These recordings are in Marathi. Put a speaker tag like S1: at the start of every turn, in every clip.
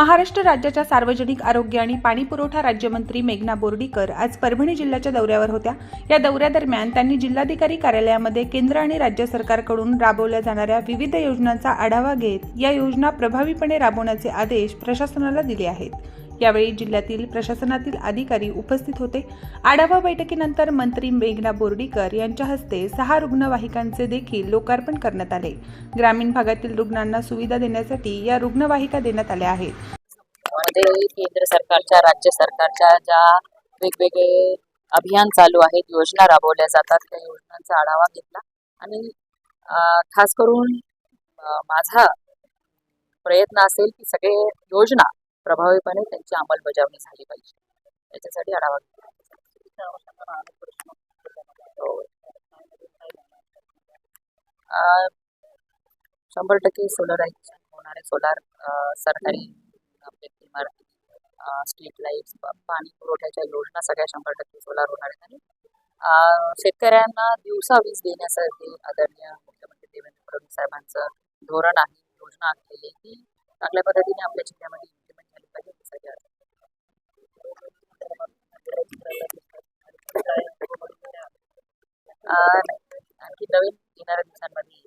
S1: महाराष्ट्र राज्याच्या सार्वजनिक आरोग्य आणि पाणी पुरवठा राज्यमंत्री मेघना बोर्डीकर आज परभणी जिल्ह्याच्या दौऱ्यावर होत्या. या दौऱ्यादरम्यान त्यांनी जिल्हाधिकारी कार्यालयामध्ये केंद्र आणि राज्य सरकारकडून राबवल्या जाणाऱ्या विविध योजनांचा आढावा घेत या योजना प्रभावीपणे राबवण्याचे आदेश प्रशासनाला दिले आहेत. यावेळी जिल्ह्यातील प्रशासनातील अधिकारी उपस्थित होते. आढावा बैठकीनंतर मंत्री मेघना बोर्डीकर यांच्या हस्ते सहा रुग्णवाहिकांचे देखील लोकार्पण करण्यात आले. ग्रामीण भागातील रुग्णांना सुविधा देण्यासाठी या रुग्णवाहिका देण्यात आल्या आहेत.
S2: केंद्र सरकारच्या राज्य सरकारच्या ज्या वेगवेगळे अभियान चालू आहेत योजना राबवल्या जातात त्या योजनांचा आढावा घेतला. आणि खास करून माझा प्रयत्न असेल की सगळे योजना प्रभावीपणे त्यांची अंमलबजावणी झाली पाहिजे. त्याच्यासाठी आढावा घेतला शंभर टक्के सोलरायझेशन होणारे सोलार सरकारी आपले इमारती स्ट्रीट लाईट्स पाणी पुरवठ्याच्या योजना सगळ्या शंभर टक्के सोलार होणार आहेत. आणि शेतकऱ्यांना दिवसा वीज देण्यासाठी आदरणीय मुख्यमंत्री देवेंद्र फडणवीस साहेबांचं धोरण आहे योजना आखलेली आहे चांगल्या पद्धतीने आपल्या जिल्ह्यामध्ये आणखी नवीन येणाऱ्या दिवसांमध्ये.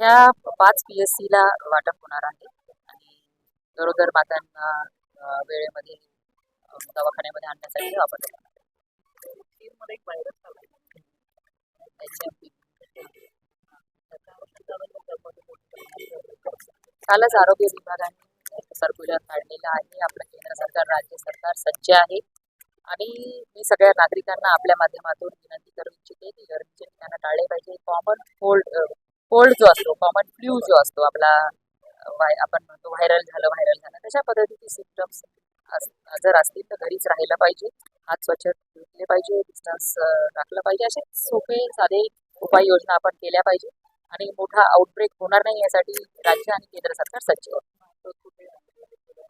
S2: ह्या पाच पी एस सीला वाटप होणार आहे. आणि गरोदर मातांना वेळेमध्ये दवाखान्यामध्ये आणण्यासाठी वापरले कालच आरोग्य विभागाने सर्क्युलर काढलेलं आहे. आपलं केंद्र सरकार राज्य सरकार सज्ज आहे. आणि मी सगळ्या नागरिकांना आपल्या माध्यमातून विनंती करू इच्छिते की गर्दीचे ठिकाणं टाळले पाहिजे. कॉमन कोल्ड कोल्ड जो असतो कॉमन फ्ल्यू जो असतो आपला वाय आपण म्हणतो व्हायरल झालं व्हायरल झालं तशा पद्धतीचे सिमटम्स जर असतील तर घरीच राहिलं पाहिजे. हात स्वच्छ धुतले पाहिजे डिस्टन्स राखलं पाहिजे. असे सोपे साधे उपाययोजना आपण केल्या पाहिजे. आणि मोठा आउटब्रेक होणार नाही यासाठी राज्य आणि केंद्र सरकार सज्ज आहे.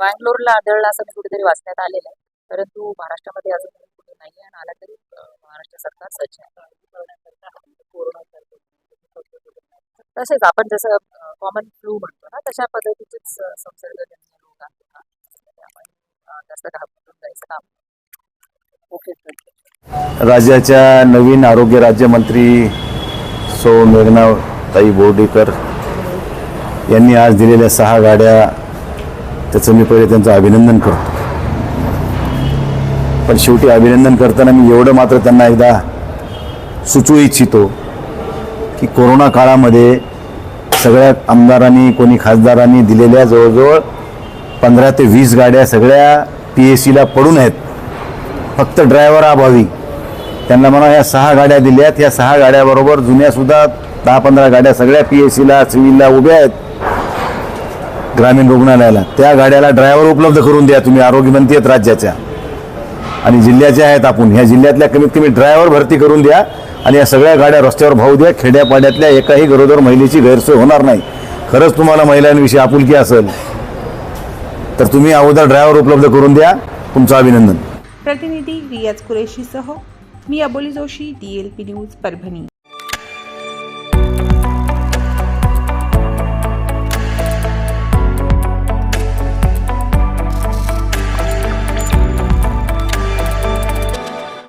S2: बँगलोरला आदळला असं मी कुठेतरी वाचण्यात आलेलं आहे. परंतु महाराष्ट्रामध्ये अजून कुठे नाही आहे आणि आला तरी महाराष्ट्र सरकार सज्ज आहे. तसेच आपण जसं कॉमन फ्लू म्हणतो ना तशा पद्धतीचेच संसर्गजन्य रोग आहेत. त्यामुळे जास्त घाबरून जायचं काम ओके.
S3: राज्याच्या नवीन आरोग्य राज्यमंत्री सौ मेघनाताई बोर्डीकर यांनी आज दिलेल्या सहा गाड्या त्याचं मी पहिले त्यांचं अभिनंदन करतो. पण शेवटी अभिनंदन करताना मी एवढं मात्र त्यांना एकदा सुचवू इच्छितो की कोरोना काळामध्ये सगळ्या आमदारांनी कोणी खासदारांनी दिलेल्या जवळजवळ पंधरा ते वीस गाड्या सगळ्या पी एस सीला पडून आहेत. फक्त ड्रायव्हर अभावी. त्यांना म्हणा या सहा गाड्या दिल्या आहेत या सहा गाड्याबरोबर जुन्यासुद्धा दहा पंधरा गाड्या सगळ्या पी एस सीला सिव्हिलला उभ्या आहेत. ग्रामीण रुग्णालयाला. त्या गाड्याला ड्रायव्हर उपलब्ध करून द्या तुम्ही आरोग्यमंत्री आहेत राज्याच्या. आणि जिल्ह्याच्या आहेत आपण. ह्या जिल्ह्यातल्या कमीत कमी ड्रायव्हर भरती करून द्या आणि या सगळ्या गाड्या रस्त्यावर भाऊ द्या. खेड्यापाड्यातल्या एकाही गरोदर महिलेची गैरसोय होणार नाही. खरंच तुम्हाला महिलांविषयी आपुलकी असेल तर तुम्ही अगोदर ड्रायव्हर उपलब्ध करून द्या. तुमचं अभिनंदन.
S1: प्रतिनिधी रियाज कुरेशीसह मी अबोली जोशी डीएलपी न्यूज परभणी.